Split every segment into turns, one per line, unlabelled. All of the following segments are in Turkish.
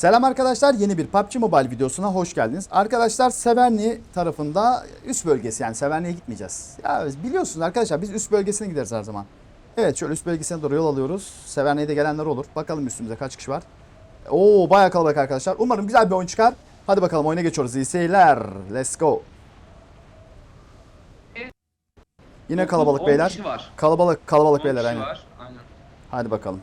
Selam arkadaşlar yeni bir PUBG Mobile videosuna hoş geldiniz. Arkadaşlar Severni tarafında üst bölgesi yani Severni'ye gitmeyeceğiz. Ya biliyorsunuz arkadaşlar biz üst bölgesine gideriz her zaman. Evet şöyle üst bölgesine doğru yol alıyoruz. Severni'ye de gelenler olur. Bakalım üstümüzde kaç kişi var. Oo bayağı kalabalık arkadaşlar. Umarım güzel bir oyun çıkar. Hadi bakalım oyuna geçiyoruz. İyi seyirler. Let's go. Yine kalabalık
10
beyler. Kalabalık kalabalık
10
beyler aynen.
var. Aynen.
Hadi bakalım.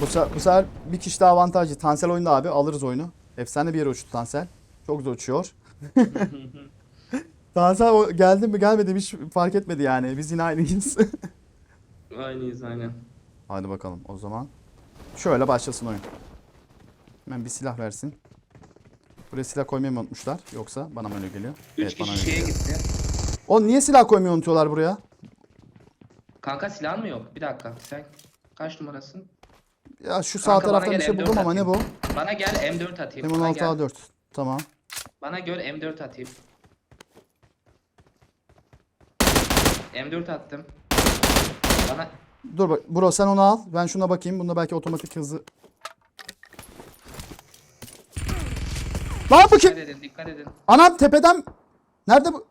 Bu, se- bu sefer bir kişi daha avantajlı. Tansel oyunda abi alırız oyunu. Efsane bir yere uçtu Tansel. Çok güzel uçuyor. Tansel o- geldi mi gelmedi mi hiç fark etmedi yani. Biz yine aynıyız.
Aynıyız aynen.
Hadi bakalım o zaman. Şöyle başlasın oyun. Hemen bir silah versin. Buraya silah koymayı mı unutmuşlar? Yoksa bana mı öyle geliyor?
3
Evet, bana
kişi şeye
geliyor.
gitti.
Oğlum niye silah koymayı unutuyorlar buraya?
Kanka silah mı yok? Bir dakika. Sen kaç numarasın?
Ya şu sağ
Kanka bana
taraftan bir
gel,
şey
M4
buldum ama ne bu?
Bana gel M4 atayım. Bana
M16
gel.
A4. Tamam.
Bana gör M4 atayım. M4 attım. Bana
Dur bak bro sen onu al. Ben şuna bakayım. Bunda belki otomatik hızı. Lan bu kim?
dikkat edin, dikkat edin.
Anam tepeden. Nerede bu?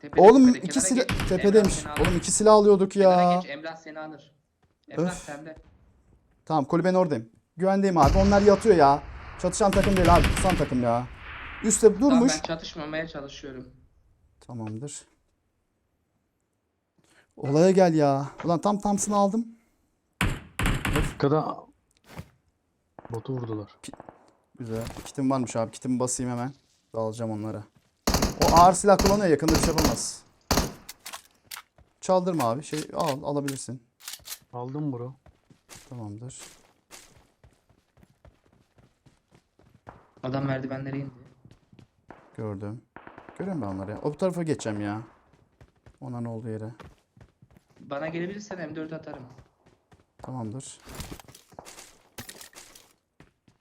Tepede,
Oğlum
tepede.
iki
Kenara
silah
geç.
tepedeymiş.
Emrah seni alır.
Oğlum iki silah alıyorduk
Kenara
ya.
geç, Emrah seni alır. Emrah
Öf.
sende.
Tamam kulübenin oradayım. Güvendeyim abi. Onlar yatıyor ya. Çatışan takım değil abi. Tutan takım ya. Üste
Tamam
durmuş.
ben çatışmamaya çalışıyorum.
Tamamdır. Olaya gel ya. Ulan tam Thompson'ı aldım.
Dakikada botu vurdular.
Güzel. Kitim varmış abi. Kitimi basayım hemen. Alacağım onlara. O ağır silah kullanıyor. Yakında bir şey yapamaz. Çaldırma abi. Şey al alabilirsin.
Aldım bro.
Tamamdır.
Adam merdivenlere indi.
Gördüm. Görüyorum ben onları ya. O bu tarafa geçeceğim ya. Onların olduğu yere.
Bana gelebilirsen M4 atarım.
Tamamdır.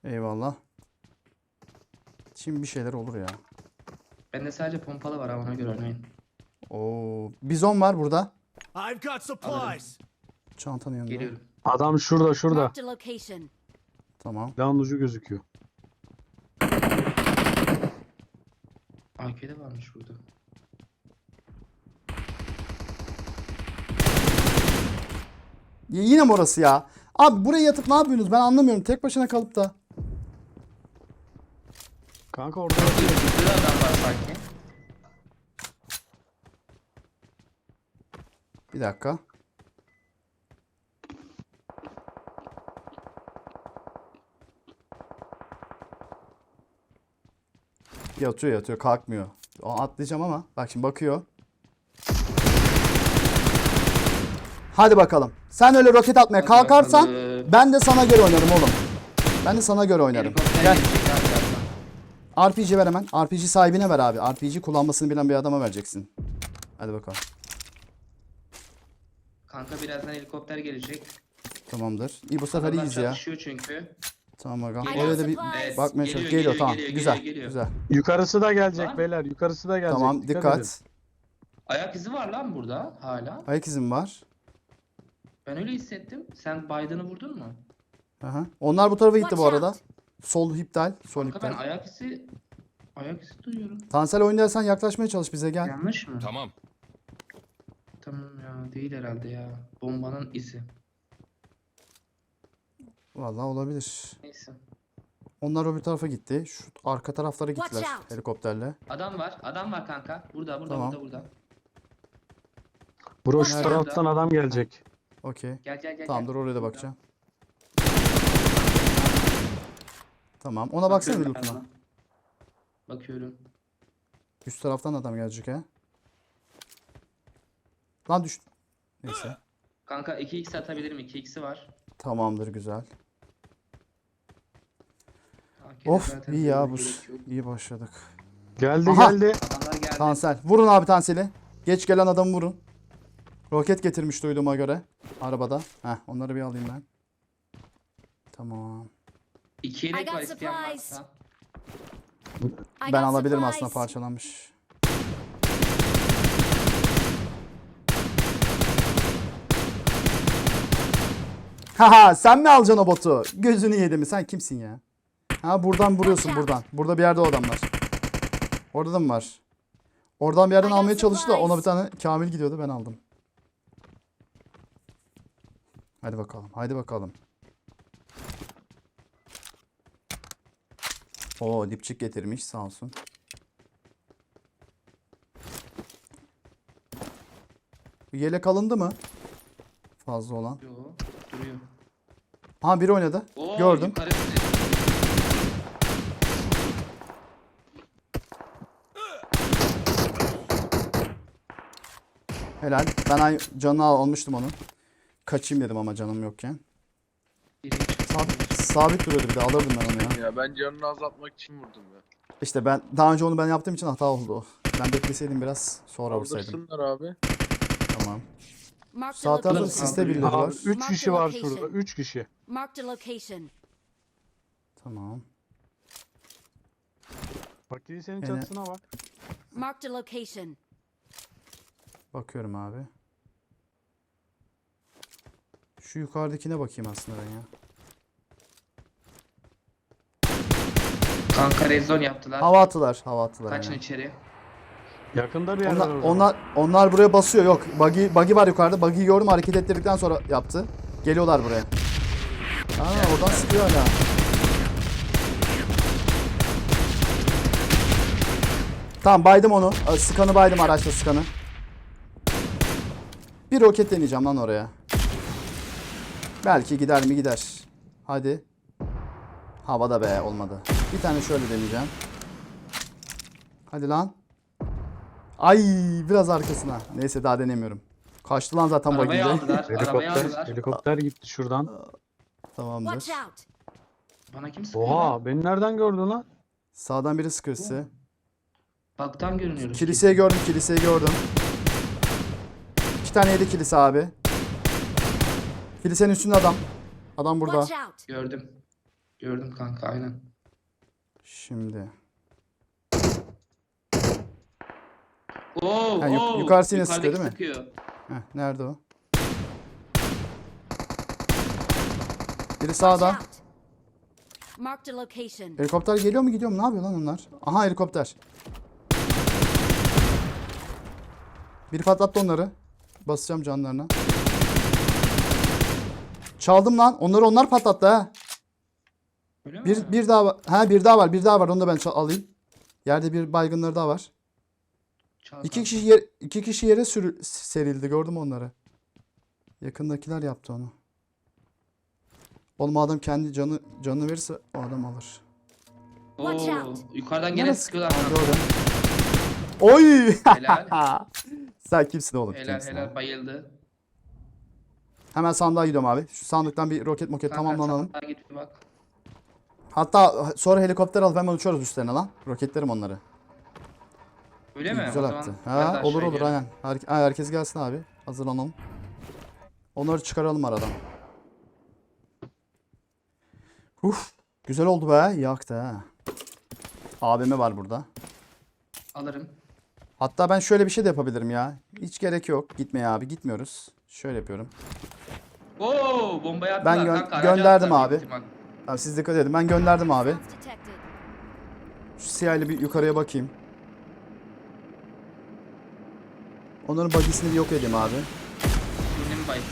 Eyvallah. Şimdi bir şeyler olur ya.
Bende sadece pompalı var ha ona göre oynayın.
Oo, bizon var burada.
I've got supplies.
Çantanın yanında.
Geliyorum.
Adam şurada şurada.
Marked a location.
Tamam.
Lan ucu gözüküyor.
AK'de varmış burada.
Y- yine mi orası ya? Abi buraya yatıp ne yapıyorsunuz? Ben anlamıyorum. Tek başına kalıp da.
Kanka orada
da adam var sanki.
Bir dakika. Yatıyor yatıyor kalkmıyor. Atlayacağım ama bak şimdi bakıyor. Hadi bakalım. Sen öyle roket atmaya kalkarsan ben de sana göre oynarım oğlum. Ben de sana göre oynarım. Gel. RPG ver hemen. RPG sahibine ver abi. RPG kullanmasını bilen bir adama vereceksin. Hadi bakalım.
Kanka birazdan helikopter gelecek.
Tamamdır. İyi bu sefer
Adamlar
iyiyiz ya.
çünkü.
Tamam bakalım.
I got
Oraya da bir
supplies.
bakmaya
Geliyor,
çalış.
geliyor,
Geliyor, tamam.
geliyor,
güzel.
geliyor, geliyor.
Güzel.
yukarısı da gelecek
Lan.
beyler. Yukarısı da gelecek.
Tamam dikkat.
edin.
Ayak izi var lan burada hala.
Ayak izim var.
Ben öyle hissettim. Sen Biden'ı vurdun mu?
Aha. Onlar bu tarafa gitti bu
Watch
arada.
out.
Sol iptal. Sol
Kanka ben
iptal.
ayak izi ayak izi duyuyorum.
Tansel oynarsan yaklaşmaya çalış bize gel.
Yanlış mı?
Tamam.
Tamam ya değil herhalde ya. Bombanın izi.
Vallahi olabilir.
Neyse.
Onlar öbür tarafa gitti. Şu arka taraflara
Watch
gittiler
out.
helikopterle.
Adam var. Adam var kanka. Burada burada
Tamam.
burada burada.
Bro şu
Nerede?
taraftan adam gelecek.
Okey.
Gel gel gel.
Tamam
gel.
dur oraya da
Burada.
bakacağım. Tamam. Ona baksana bir
Bakıyorum
lootuna.
Bakıyorum.
Üst taraftan adam gelecek ha. Lan düştü. Neyse.
Kanka 2x atabilirim. 2x'i var.
Tamamdır güzel. Of
zaten
iyi ya bu.
gerek yok.
İyi başladık.
Geldi
Aha.
geldi.
Adamlar geldi.
Tansel. Vurun abi Tansel'i. Geç gelen adamı vurun. Roket getirmiş duyduğuma göre. Arabada. Heh onları bir alayım ben. Tamam.
İki
I
yelek
got
var isteyen
supplies.
varsa.
I
Ben
got
alabilirim
supplies.
aslında parçalanmış. Haha sen mi alacaksın o botu? Gözünü yedi mi? Sen kimsin ya? Ha buradan vuruyorsun buradan. Burada bir yerde o adam var. Orada da mı var? Oradan bir yerden almaya çalıştı da ona bir tane Kamil gidiyordu ben aldım. Hadi bakalım. Hadi bakalım. Oo dipçik getirmiş sağ olsun. Yelek alındı mı? Fazla olan.
Yo, duruyor.
Ha biri oynadı.
Oo,
Gördüm.
yukarı-
Helal. Ben ay canını al- almıştım onu. Kaçayım dedim ama canım yokken. Sabit, sabit duruyordu bir de alırdım ben onu ya.
Ya ben canını azaltmak için vurdum ya.
İşte ben daha önce onu ben yaptığım için hata oldu o. Ben bekleseydim biraz sonra vursaydım.
Abi.
Tamam. Sağ tarafta siste birileri var.
Abi 3 kişi var şurada. 3 kişi.
Tamam.
Bak kilisenin çatısına bak.
Marked a location.
Bakıyorum abi. Şu yukarıdakine bakayım aslında ben ya.
Kanka rezon yaptılar.
Hava attılar. Hava attılar.
Kaçın
aynen.
içeri.
Yakında bir yer
Onlar,
var
onlar, onlar buraya basıyor. Yok. Buggy, buggy var yukarıda. Buggy'yi gördüm hareket ettirdikten sonra yaptı. Geliyorlar buraya. Aa oradan sıkıyor hala. Tamam baydım onu. Sıkanı baydım araçla sıkanı. Bir roket deneyeceğim lan oraya. Belki gider mi gider. Hadi. Havada be olmadı. Bir tane şöyle deneyeceğim. Hadi lan. Ay biraz arkasına. Neyse daha denemiyorum. Kaçtı lan zaten
Arabayı aldılar. Arabayı
Helikopter,
aldılar.
helikopter gitti şuradan.
Tamamdır.
Watch out.
Bana kim sıkıyor? lan?
Oha beni nereden gördün lan?
Sağdan biri sıkıyor size.
Baktan görünüyoruz.
Kiliseyi gördüm, kiliseyi gördüm. İki tane yedi kilise abi. Kilisenin üstünde adam. Adam burada.
Gördüm. Gördüm kanka aynen.
Şimdi.
Oo,
yuk-
oo,
yukarısı yine sıkıyor değil mi?
sıkıyor.
Heh, nerede o? Biri sağda. Helikopter geliyor mu gidiyor mu? Ne yapıyor lan onlar? Aha helikopter. Biri patlattı onları. Basacağım canlarına. Çaldım lan. Onları onlar patlattı ha.
Öyle mi?
Bir, bir daha var. Ha bir daha var. Bir daha var. Onu da ben alayım. Yerde bir baygınları daha var.
Çal
İki kişi yer, iki kişi yere sürü, serildi. Gördüm onları. Yakındakiler yaptı onu. Oğlum adam kendi canı canını verirse o adam alır.
Watch
Oo,
out.
yukarıdan gene sıkıyorlar.
Oy!
Helal.
Sen kimsin oğlum?
helal
Kimsin
helal
abi?
bayıldı.
Hemen sandığa gidiyorum abi. Şu sandıktan bir roket moket
Kanka,
tamamlanalım.
sandığa git bir bak.
Hatta sonra helikopter alıp hemen uçuyoruz üstlerine lan. Roketlerim onları.
Öyle mi?
Güzel
o zaman
attı.
de
Ha,
aşağı
olur olur
iniyorum.
aynen. Her, ha, herkes gelsin abi. Hazırlanalım. Onları çıkaralım aradan. Uf, güzel oldu be. Yaktı ha. AVM var burada.
Alırım.
Hatta ben şöyle bir şey de yapabilirim ya. Hiç gerek yok. Gitmeye abi. Gitmiyoruz. Şöyle yapıyorum.
Oo, bombayı
Ben
attılar
gö-
kanka.
gönderdim abi.
ihtimal.
Abi siz dikkat edin. Ben gönderdim abi. Şu siyahlı bir yukarıya bakayım. Onların bagisini bir yok edeyim abi.
Benim bayık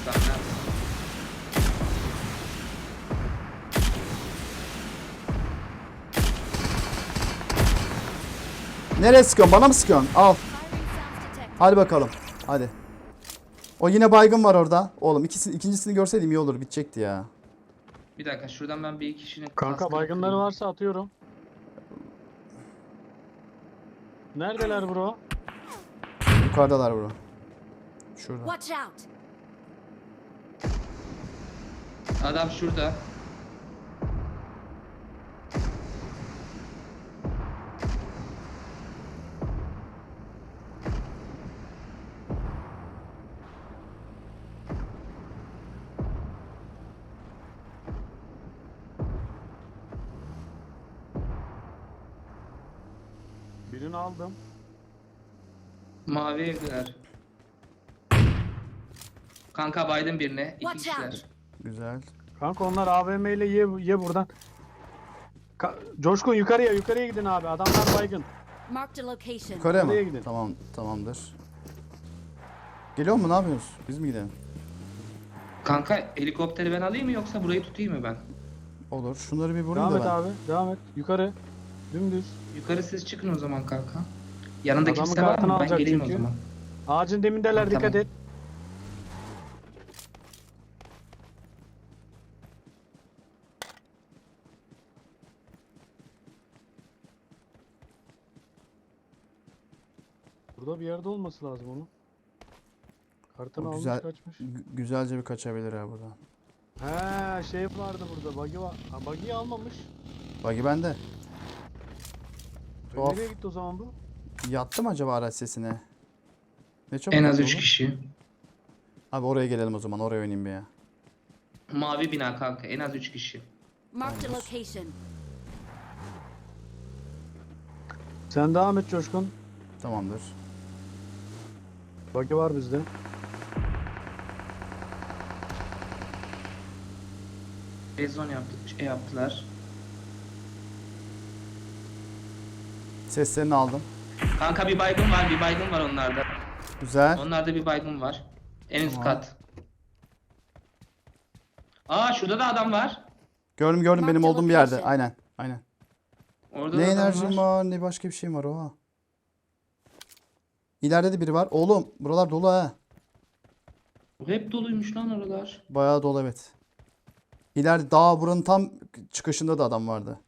Nereye sıkıyorsun? Bana mı sıkıyorsun? Al. Hadi bakalım. Hadi. O yine baygın var orada. Oğlum ikisini, ikincisini görseydim iyi olur. Bitecekti ya.
Bir dakika şuradan ben bir kişinin
Kanka
kaskını
baygınları
kırayım.
varsa atıyorum. Neredeler bro?
Yukarıdalar bro. Şurada.
Watch out.
Adam şurada.
Birini aldım.
Mavi evdeler. Kanka baydım birine. İki
Watch
kişiler.
Güzel.
Kanka onlar AVM ile ye, ye buradan. Ka- Coşkun yukarıya yukarıya gidin abi. Adamlar baygın.
Marked a location.
Yukarıya mı?
Nereye gidelim?
Tamam tamamdır. Geliyor mu ne yapıyorsunuz? Biz mi gidelim?
Kanka helikopteri ben alayım mı yoksa burayı tutayım mı ben?
Olur. Şunları bir vurayım
Devam
da
et
ben.
abi. Devam et. Yukarı. Dümdüz.
Yukarı siz çıkın o zaman kanka. Yanında
Adamın
kimse var
kartını
mı? Ben
alacak
geleyim
çünkü.
o zaman.
Ağacın demindeler
Ha,
dikkat
tamam.
et. Burada bir yerde olması lazım onun. Kartını
O
almış
güzel-
kaçmış.
Güzelce bir kaçabilir ha buradan.
He şey vardı burada. Buggy var. Ha, buggy'yi almamış.
Bagi bende.
E,
Tuhaf.
Nereye gitti o zaman bu?
Yattı mı acaba araç sesine? Ne çabuk
En az
oldu
3
oğlum.
kişi.
Abi oraya gelelim o zaman. Oraya oynayayım bir ya.
Mavi bina kanka. En az 3 kişi.
Marked a location.
Sen devam et Coşkun.
Tamamdır.
Buggy var bizde.
Rezon yaptı, şey yaptılar.
Seslerini aldım.
Kanka bir baygın var, bir baygın var onlarda.
Güzel.
Onlarda bir baygın var. En üst
Tamam.
kat. Aa şurada da adam var.
Gördüm gördüm benim
Marked
olduğum bir yerde.
location.
Aynen. Aynen.
Orada
Ne
da adam
enerjim var ne başka bir şeyim var oha. İleride de biri var. Oğlum buralar dolu ha.
Hep doluymuş lan oralar.
Bayağı dolu evet. İleride daha buranın tam çıkışında da adam vardı.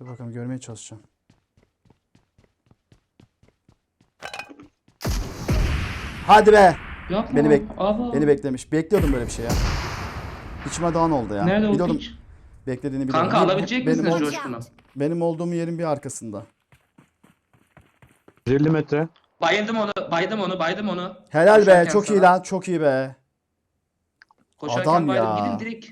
Dur bakalım görmeye çalışacağım. Hadi be.
Yapma.
Beni bek-
Aba.
Beni beklemiş. Bekliyordum böyle bir şey ya. İçime dağın oldu ya.
Nerede o
biliyordum,
piç?
Beklediğini biliyordum.
Kanka alabilecek
benim,
misiniz coşkunu?
benim olduğum yerin bir arkasında.
150 metre.
Bayıldım onu, baydım onu, baydım onu.
Helal be.
Koşarken
Çok iyi
sana.
lan. Çok iyi be.
Koşarken
Adam
baydım.
ya.
Gidin direkt.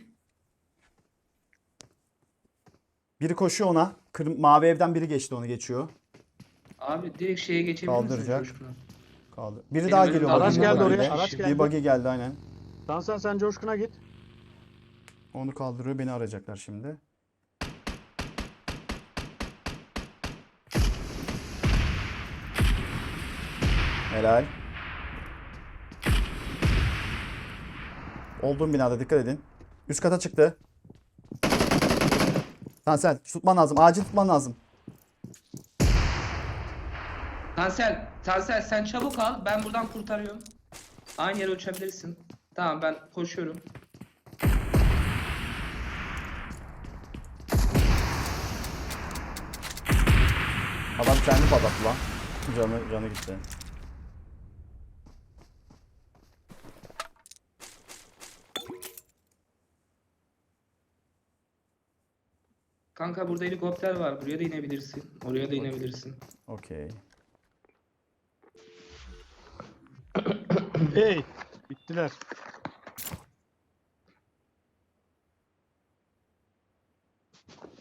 Biri koşuyor ona. Kırm mavi evden biri geçti onu geçiyor.
Abi direkt şeye geçebilir misiniz
Kaldıracak. Kaldı. Biri
Benim
daha geliyor.
araç
geldi oraya, araç
Bir
geldi.
buggy geldi aynen.
Sansan sen Coşkun'a git.
Onu kaldırıyor. Beni arayacaklar şimdi. Helal. Olduğum binada dikkat edin. Üst kata çıktı. Tansel tutman lazım. Acil tutman lazım.
Tansel, Tansel sen çabuk al. Ben buradan kurtarıyorum. Aynı yere uçabilirsin. Tamam ben koşuyorum.
Adam kendi patlattı lan. Canı, canı gitti.
Kanka burada helikopter var. Buraya da inebilirsin. Oraya da inebilirsin.
Okey.
Hey! Bittiler.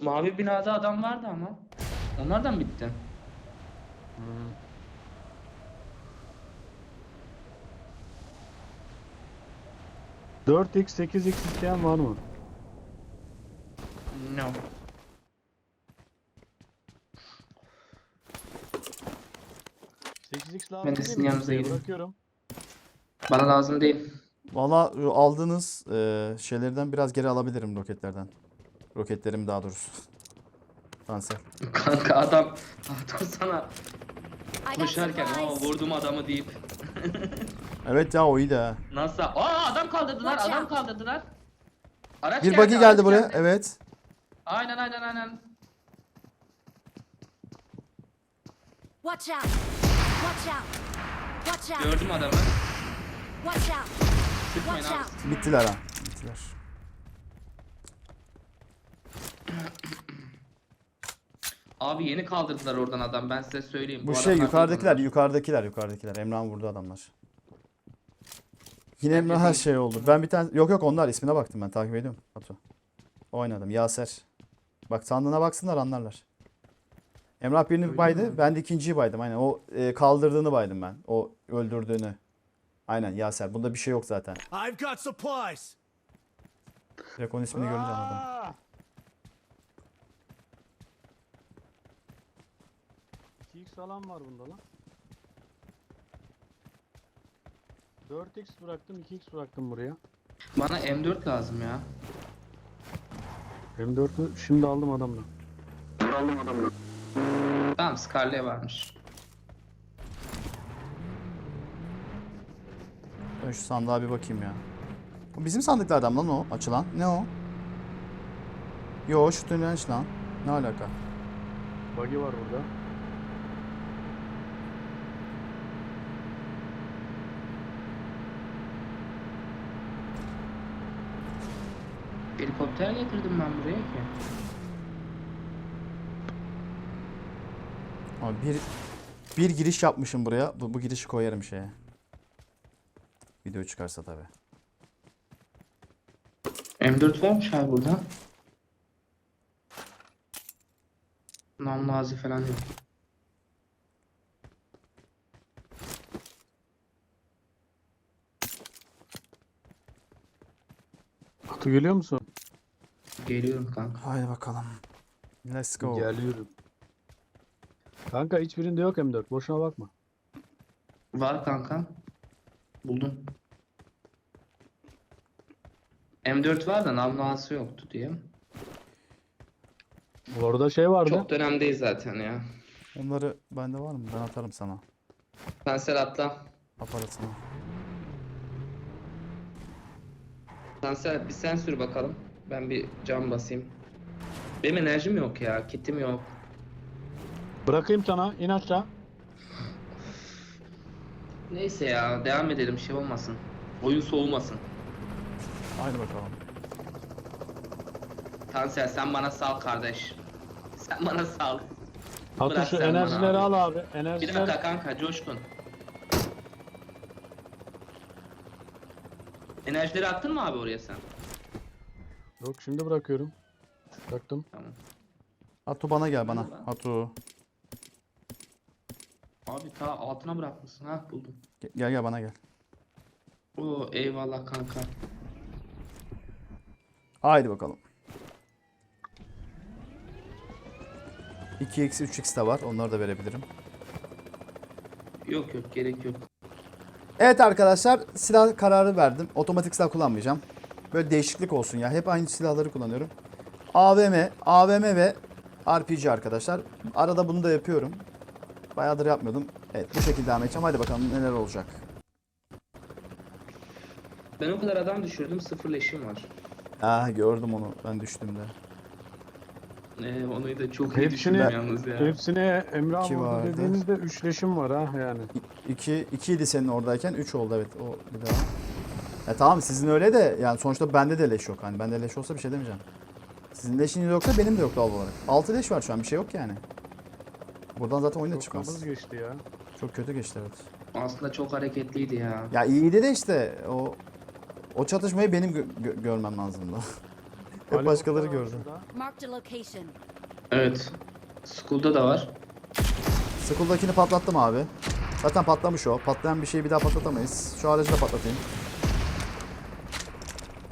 Mavi binada adam vardı ama. Onlardan bitti.
4x 8x isteyen var mı?
No.
x lazım
Ben de sizin yanınıza.
Bırakıyorum.
Bana lazım değil.
Valla e, aldığınız e, şeylerden biraz geri alabilirim roketlerden. Roketlerim daha doğrusu. Tansel.
Kanka adam adam sana koşarken
supplies.
vurdum adamı deyip
Evet ya o iyi de ha.
nasıl aa adam kaldırdılar
Watch
adam
out.
kaldırdılar. Araç
Bir
geldi,
buggy
araç
geldi buraya.
geldi.
Evet.
Aynen aynen aynen.
Watch out. Watch out. Watch out.
Gördüm adamı.
Watch out.
Sıkmayın
Watch
abi.
out.
Bittiler ha. Bittiler.
Abi yeni kaldırdılar oradan adam ben size söyleyeyim.
Bu şey
adamlar
yukarıdakiler, yukarıdakiler, yukarıdakiler. Emrah'ın vurdu adamlar. Yine
Bence
Emrah'a
değil.
şey oldu. Ben bir tane yok yok onlar ismine baktım ben takip ediyorum. Batu. Oynadım. Yaser. Bak sandığına baksınlar anlarlar. Emrah birini
Öyle
baydı.
mi?
Ben de ikinciyi baydım. Aynen o e, kaldırdığını baydım ben. O öldürdüğünü. Aynen Yaser. Bunda bir şey yok zaten.
I've got supplies.
Direkt onun ismini görünce anladım.
Aa! 2x falan var bunda lan. 4x bıraktım 2x bıraktım buraya.
Bana M4 lazım ya.
M4'ü şimdi aldım adamdan.
Tamam Scarlet varmış.
Ben şu sandığa bir bakayım ya. Bu bizim sandıklardan lan o açılan. Ne o? Yo şu tünelç lan. Ne alaka?
Buggy var burada.
Helikopter getirdim ben buraya ki.
Abi bir bir giriş yapmışım buraya. Bu, bu girişi koyarım şeye. Video çıkarsa tabi.
M4 varmış abi burada. Namlu ağzı falan yok.
Kutu geliyor musun?
Geliyorum kanka.
Haydi bakalım. Let's go.
Geliyorum. Kanka hiçbirinde yok M4. Boşuna bakma.
Var kanka. Buldum. M4 var da namlu ağzı yoktu diye.
Orada şey vardı.
Çok dönemdeyiz zaten ya.
Onları bende var mı? Ben atarım sana.
Kanser atla.
Aparatını.
Kanser bir sen sür bakalım. Ben bir cam basayım. Benim enerjim yok ya. Kitim yok.
Bırakayım sana. in aşağı.
Neyse ya devam edelim şey olmasın. Oyun soğumasın.
Haydi bakalım.
Tansel sen bana sal kardeş. Sen bana sal.
Hatta
Bırak
şu
sen bana
enerjileri
abi.
al abi.
Bir
Enerjileri.
dakika kanka coşkun. Enerjileri attın mı abi oraya sen?
Yok şimdi bırakıyorum. Bıraktım.
Tamam.
Hatu bana gel bana. Hatu.
Abi ta altına bırakmışsın ha buldum.
Ge- Gel gel bana gel.
Oo eyvallah kanka.
Haydi bakalım. 2x 3x de var. Onları da verebilirim.
Yok yok gerek yok.
Evet arkadaşlar silah kararı verdim. Otomatik silah kullanmayacağım. Böyle değişiklik olsun ya. Hep aynı silahları kullanıyorum. AVM, AVM ve RPG arkadaşlar. Arada bunu da yapıyorum. Bayağıdır yapmıyordum. Evet bu şekilde devam edeceğim. Hadi bakalım neler olacak.
Ben o kadar adam düşürdüm sıfır leşim var.
Ah gördüm onu ben düştüğümde.
Ee, onu da çok iyi
Hepsini,
düşündüm yalnız ya.
hepsine Emre
İki
abi
vardı.
dediğinizde üçleşim var ha yani.
2 2 idi senin oradayken 3 oldu evet o bir daha. E tamam sizin öyle de yani sonuçta bende de leş yok. Hani bende leş olsa bir şey demeyeceğim. Sizin leşiniz yoksa benim de yok doğal olarak. 6 leş var şu an bir şey yok yani. Buradan zaten oyun da
Çok
çıkmaz.
hızlı geçti ya.
Çok kötü geçti evet.
Aslında çok hareketliydi ya.
Ya iyiydi de işte o o çatışmayı benim gö- gö- görmem lazımdı. Hep başkaları gördü.
şurada.
Marked a location.
Evet. School'da da var.
Skull'dakini patlattım abi. Zaten patlamış o. Patlayan bir şeyi bir daha patlatamayız. Şu aracı da patlatayım.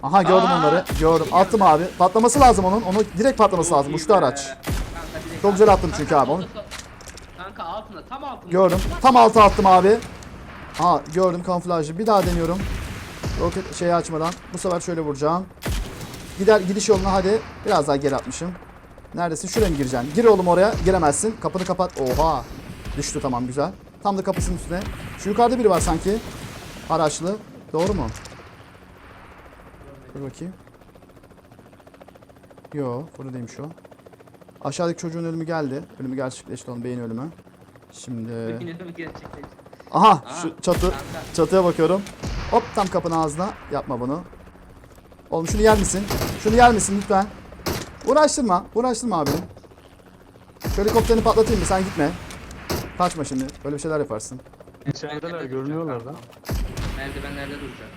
Aha gördüm
Aa!
onları. Gördüm. Attım abi. Patlaması lazım onun. Onu direkt patlaması lazım.
Çok
Uçtu
iyi
araç.
Kanka direkt
Çok güzel attım çünkü abi. Onu
Kanka altında tam altında.
gördüm. Tam alta attım abi. Aha gördüm kamuflajı. Bir daha deniyorum. Roket şeyi açmadan. Bu sefer şöyle vuracağım. Gider gidiş yoluna hadi. Biraz daha geri atmışım. Neredesin? Şuraya mı gireceksin? Gir oğlum oraya. Giremezsin. Kapını kapat. Oha. Düştü tamam güzel. Tam da kapısının üstüne. Şu yukarıda biri var sanki. Araçlı. Doğru mu? Dur bakayım. Yo, burada değilmiş o. Aşağıdaki çocuğun ölümü geldi. Ölümü gerçekleşti onun beyin ölümü. Şimdi... Aha
Aa,
şu çatı. Çatıya bakıyorum. Hop tam kapının ağzına. Yapma bunu. Oğlum şunu yer misin? Şunu yer misin lütfen? Uğraştırma. Uğraştırma abi. Şu helikopterini patlatayım mı? Sen gitme. Kaçma şimdi. Böyle bir şeyler yaparsın.
İçerideler görünüyorlar lan.
Merdivenlerde duracak.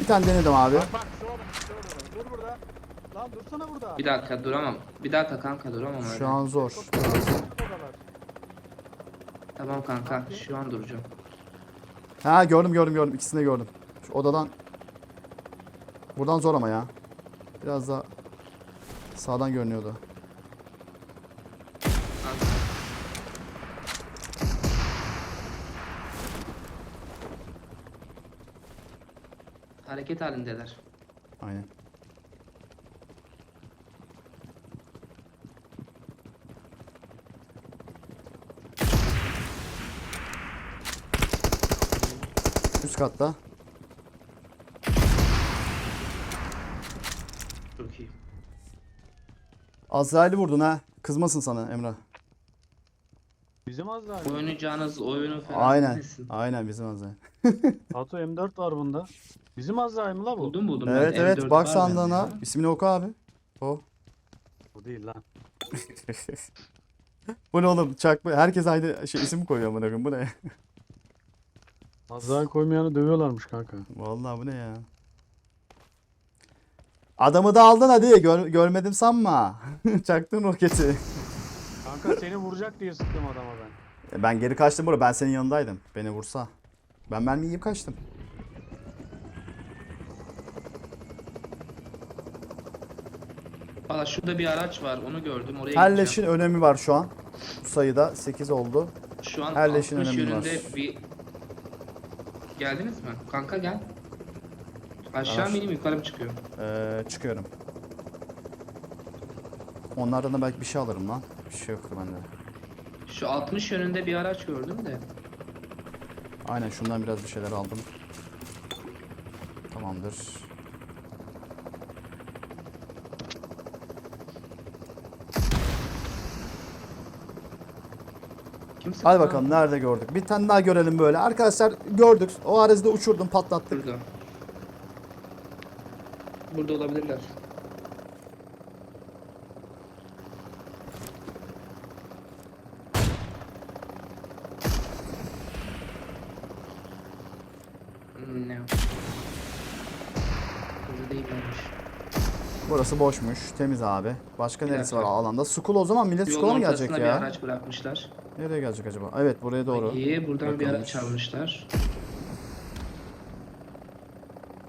Bir tane denedim abi.
Bak bak. Dur burada. Lan dursana burada.
Bir dakika duramam. Bir dakika kanka duramam öyle.
Şu an zor.
Tamam kanka şu an duracağım.
Ha gördüm gördüm gördüm. İkisini de gördüm. Şu odadan Buradan zor ama ya. Biraz da sağdan görünüyordu.
Hareket halindeler.
Aynen. Üst katta.
Çok iyi.
Azrail'i vurdun ha. Kızmasın sana Emrah.
Bizim az daha.
Oynayacağınız oyunu falan
Aynen.
bilmesin.
Aynen bizim Azrail.
Ato M4 var bunda. Bizim az daha mı la bu?
Buldum buldum. ben.
Evet
M4
evet
var
bak
bende
sandığına.
ya.
İsmini oku abi. O.
Bu değil lan.
Bu ne oğlum? Çakma. Herkes aynı şey isim koyuyor amına koyayım. Bu ne?
Az daha koymayanı dövüyorlarmış kanka.
Vallahi bu ne ya? Adamı da aldın hadi. Gör- görmedim sanma. Çaktın roketi.
Kanka seni vuracak diye sıktım adama ben.
E, Ben geri kaçtım buraya. Ben senin yanındaydım. Beni vursa. Ben mermi yiyip kaçtım.
Valla şurada bir araç var onu gördüm oraya
Her
gideceğim.
leşin önemi var şu an. Bu sayıda 8 oldu.
Şu an
her leşin
60
önemi
yönünde
var.
bir... Geldiniz mi? Kanka gel. Aşağı
Araç.
mı ineyim yukarı mı çıkıyor?
Ee, çıkıyorum. Onlardan da belki bir şey alırım lan. Bir şey yoktu bende.
Şu 60 yönünde bir araç gördüm de.
Aynen şundan biraz bir şeyler aldım. Tamamdır.
Kim sıktı
Hadi bakalım nerede gördük. Bir tane daha görelim böyle. Arkadaşlar gördük. O arazide uçurdum patlattık.
Burada. Burada olabilirler. Hmm, Ne? Burada değillermiş.
Burası boşmuş. Temiz abi. Başka
Bir
neresi var
dakika.
alanda? School o zaman millet
Yolun
school'a mı gelecek
ortasına bir
ya?
araç bırakmışlar.
Nereye gelecek acaba? Evet buraya doğru.
İyi buradan bir
Yakınmış.
araç almışlar.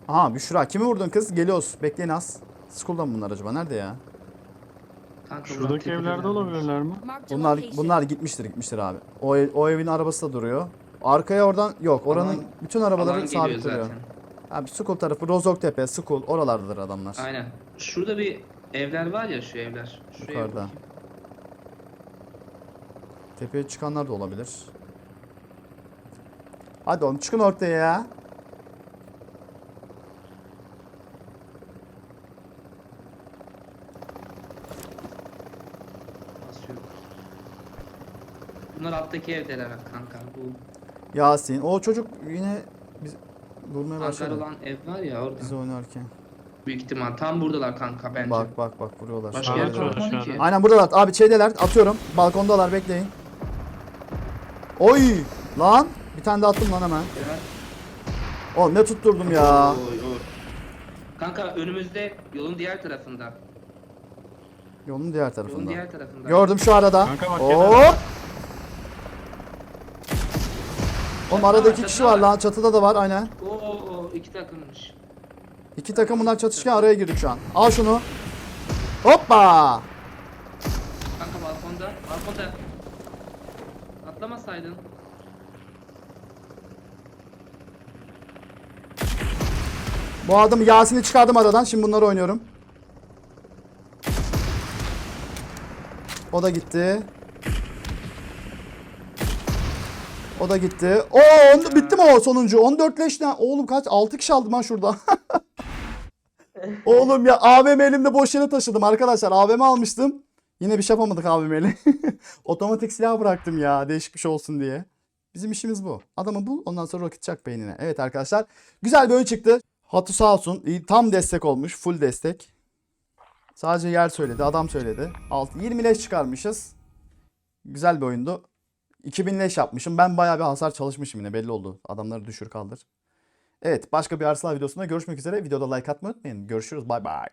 Aha Büşra kimi vurdun kız? Geliyoruz. Bekleyin az. School'da mı bunlar acaba? Nerede ya?
Kanka
Şuradaki evlerde olabilirler mi?
Bunlar bunlar gitmiştir gitmiştir abi. O, ev- o evin arabası da duruyor. Arkaya oradan yok. Oranın
Alan-
bütün arabaları sabit duruyor.
zaten.
Abi School tarafı Rozoktepe, School oralardadır adamlar.
Aynen. Şurada bir evler var ya şu evler. Şuraya
Yukarıda.
bakayım.
Tepeye çıkanlar da olabilir. Hadi oğlum çıkın ortaya ya.
Bunlar alttaki evdeler kanka. Bu
Yasin. O çocuk yine biz vurmaya başladı.
olan ev var ya orada.
Biz oynarken.
Büyük ihtimal tam buradalar kanka bence.
Bak bak bak vuruyorlar.
Başka yer kalmadı ki.
Aynen buradalar. Abi şeydeler. Atıyorum. Balkondalar. Bekleyin. Oy! Lan! Bir tane de attım lan hemen.
Evet.
Oğlum ne tutturdum ya.
Oy, oy. Kanka önümüzde yolun diğer tarafında.
Yolun diğer
Yolun
tarafında.
diğer tarafında.
Gördüm şu arada.
Kanka bak,
Hop! Oğlum arada iki kişi var. lan. Çatıda da var aynen.
Oo, oo, iki takımmış.
İki takım bunlar çatışırken araya girdik şu an. Al şunu. Hoppa!
Kanka balkonda. Balkonda. Atlamasaydın.
Bu adamı Yasin'i çıkardım aradan. Şimdi bunları oynuyorum. O da gitti. O da gitti. Oo on- bitti mi o sonuncu? 14 leş ne? Oğlum kaç? 6 kişi aldım ben şurada. Oğlum ya AVM elimde boş yere taşıdım arkadaşlar. AVM almıştım. Yine bir şey yapamadık AVM'li. Otomatik silah bıraktım ya değişik bir şey olsun diye. Bizim işimiz bu. Adamı bul ondan sonra roket çak beynine. Evet arkadaşlar güzel bir oyun çıktı. Hatu sağ olsun tam destek olmuş full destek. Sadece yer söyledi adam söyledi. 6, 20 leş çıkarmışız. Güzel bir oyundu. 2000 leş yapmışım. Ben bayağı bir hasar çalışmışım yine belli oldu. Adamları düşür kaldır. Evet başka bir Arslan videosunda görüşmek üzere. Videoda like atmayı unutmayın. Görüşürüz bay bay.